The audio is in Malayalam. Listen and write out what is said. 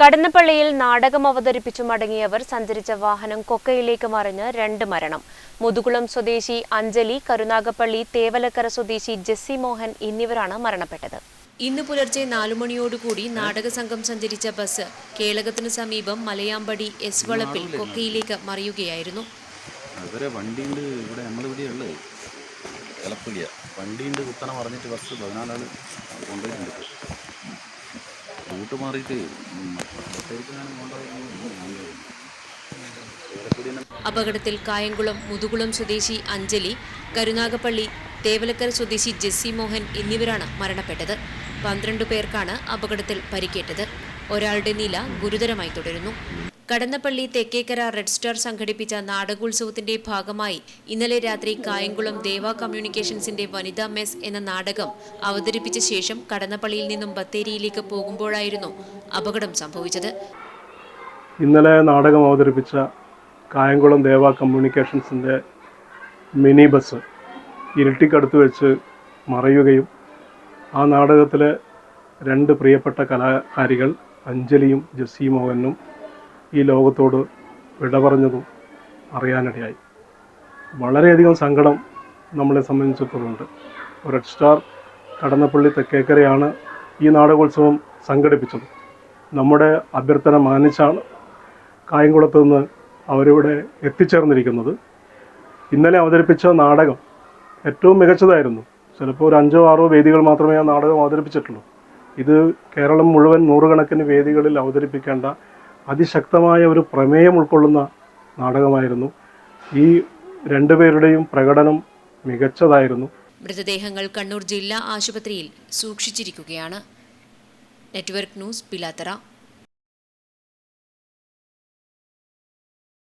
കടന്നപ്പള്ളിയിൽ നാടകം അവതരിപ്പിച്ചു മടങ്ങിയവർ സഞ്ചരിച്ച വാഹനം കൊക്കയിലേക്ക് മറിഞ്ഞ് രണ്ട് മരണം. മുതുകുളം സ്വദേശി അഞ്ജലി കരുനാഗപ്പള്ളി തേവലക്കര സ്വദേശി ജെസ്സി മോഹൻ എന്നിവരാണ് മരണപ്പെട്ടത്. ഇന്ന് പുലർച്ചെ നാലുമണിയോടുകൂടി നാടക സംഘം സഞ്ചരിച്ച ബസ് കേളകത്തിന് സമീപം മലയാമ്പടി എസ് വളപ്പിൽ കൊക്കയിലേക്ക് മറിയുകയായിരുന്നു. വണ്ടിയുണ്ട് ഇവിടെ നമ്മളിവിടെ ഉള്ളത് വണ്ടിയുണ്ട് കുത്തനെ ബസ് പതിനാലാൾ കൊണ്ടുപോയിട്ടുണ്ട്. റൂട്ട് മാറിയിട്ട് അപകടത്തിൽ കായംകുളം മുതുകുളം സ്വദേശി അഞ്ജലി കരുനാഗപ്പള്ളി തേവലക്കര സ്വദേശി ജെസ്സി മോഹൻ എന്നിവരാണ് മരണപ്പെട്ടത്. പന്ത്രണ്ട് പേർക്കാണ് അപകടത്തിൽ പരിക്കേറ്റത്. ഒരാളുടെ നില ഗുരുതരമായി തുടരുന്നു. കടന്നപ്പള്ളി തെക്കേക്കര റെഡ് സ്റ്റാർ സംഘടിപ്പിച്ച നാടകോത്സവത്തിന്റെ ഭാഗമായി ഇന്നലെ രാത്രി കായംകുളം ദേവ കമ്മ്യൂണിക്കേഷൻസിന്റെ വനിതാ മെസ് എന്ന നാടകം അവതരിപ്പിച്ച ശേഷം കടന്നപ്പള്ളിയിൽ നിന്നും ബത്തേരിയിലേക്ക് പോകുമ്പോഴായിരുന്നു അപകടം സംഭവിച്ചത്. ഇന്നലെ നാടകം അവതരിപ്പിച്ച കായംകുളം ദേവ കമ്മ്യൂണിക്കേഷൻസിന്റെ മിനി ബസ് ഇരട്ടിക്കടുത്ത് വെച്ച് മറയുകയും ആ നാടകത്തിലെ രണ്ട് പ്രിയപ്പെട്ട കലാകാരികൾ അഞ്ജലിയും ജെസ്സി മോഹനും ഈ ലോകത്തോട് വിട പറഞ്ഞതും അറിയാനിടയായി. വളരെയധികം സങ്കടം നമ്മളെ സംബന്ധിച്ചിടത്തോളമുണ്ട് റെഡ് സ്റ്റാർ കടന്നപ്പള്ളി തെക്കേക്കരയാണ് ഈ നാടകോത്സവം സംഘടിപ്പിച്ചത്. നമ്മുടെ അഭ്യർത്ഥന മാനിച്ചാണ് കായംകുളത്ത് നിന്ന് അവരിവിടെ എത്തിച്ചേർന്നിരിക്കുന്നത്. ഇന്നലെ അവതരിപ്പിച്ച നാടകം ഏറ്റവും മികച്ചതായിരുന്നു. ചിലപ്പോൾ ഒരു അഞ്ചോ ആറോ വേദികൾ മാത്രമേ ആ നാടകം അവതരിപ്പിച്ചിട്ടുള്ളൂ. ഇത് കേരളം മുഴുവൻ നൂറുകണക്കിന് വേദികളിൽ അവതരിപ്പിക്കേണ്ട അതിശക്തമായ ഒരു പ്രമേയം ഉൾക്കൊള്ളുന്ന നാടകമായിരുന്നു. ഈ രണ്ടുപേരുടെയും പ്രകടനം മികച്ചതായിരുന്നു. മൃതദേഹങ്ങൾ കണ്ണൂർ ജില്ലാ ആശുപത്രിയിൽ സൂക്ഷിച്ചിരിക്കുകയാണ്. Network news Pilathara.